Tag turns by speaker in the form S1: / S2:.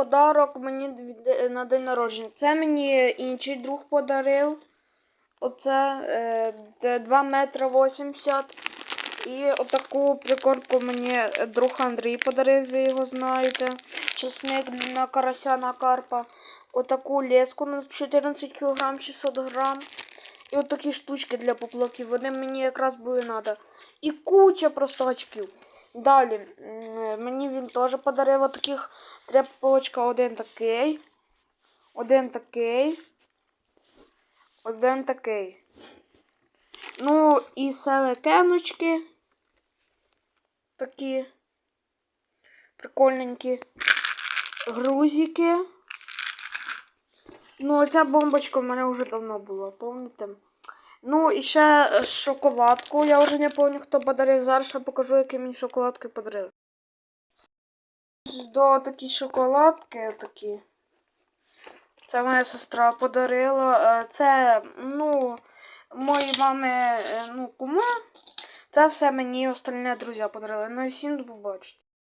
S1: подарок мені на день народження. Це мені інший друг подарив. Оце е, 2 метри 80. І отаку прикормку мені друг Андрій подарив, ви його знаєте. Чесник на карася на карпа. Отаку леску на 14 кг 600 грам. І отакі штучки для поплавків. Вони мені якраз були треба. І куча просто очків. Далі, мені він теж подарив отаких три поплавочка. Один такий. Один такий. Один такий. Ну, і селекеночки. Такі прикольненькі. Грузики. Ну, оця бомбочка в мене вже давно була, пам'ятаєте? Ну, і ще е, шоколадку. Я вже не пам'ятаю, хто подарив. Зараз ще покажу, які мені шоколадки подарили. До такі шоколадки такі. Це моя сестра подарила. Е, Це, ну, мої мами, е, ну, кума. Це все мені остальні друзі подарили. Ну і всім до.